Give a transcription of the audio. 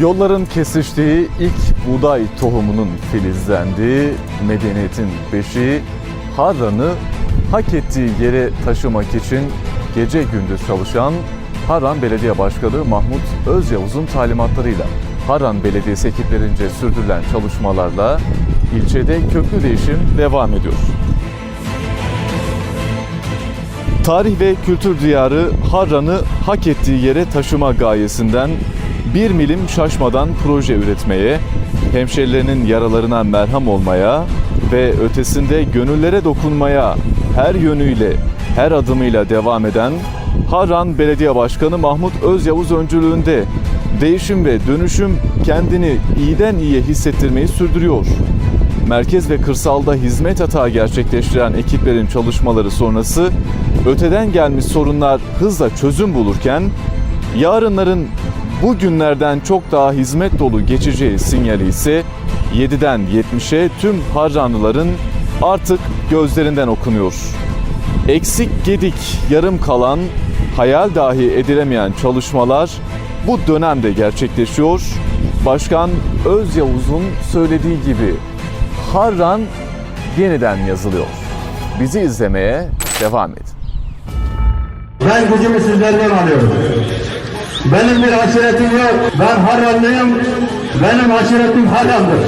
Yolların kesiştiği ilk buğday tohumunun filizlendiği medeniyetin beşiği Harran'ı hak ettiği yere taşımak için gece gündüz çalışan Harran Belediye Başkanı Mahmut Özyavuz'un talimatlarıyla Harran Belediyesi ekiplerince sürdürülen çalışmalarla ilçede köklü değişim devam ediyor. Tarih ve kültür diyarı Harran'ı hak ettiği yere taşıma gayesinden bir milim şaşmadan proje üretmeye, hemşerilerinin yaralarına merham olmaya ve ötesinde gönüllere dokunmaya her yönüyle, her adımıyla devam eden Harran Belediye Başkanı Mahmut Özyavuz öncülüğünde değişim ve dönüşüm kendini iyiden iyiye hissettirmeyi sürdürüyor. Merkez ve kırsalda hizmet hata gerçekleştiren ekiplerin çalışmaları sonrası öteden gelmiş sorunlar hızla çözüm bulurken yarınların bu günlerden çok daha hizmet dolu geçeceği sinyali ise 7'den 70'e tüm Harranlıların artık gözlerinden okunuyor. Eksik gedik yarım kalan hayal dahi edilemeyen çalışmalar bu dönemde gerçekleşiyor. Başkan Özyavuz'un söylediği gibi Harran yeniden yazılıyor. Bizi izlemeye devam edin. Ben gücümü sizlerden alıyorum. Benim bir aşiretim yok. Ben Harranlıyım. Benim aşiretim Harran'dır.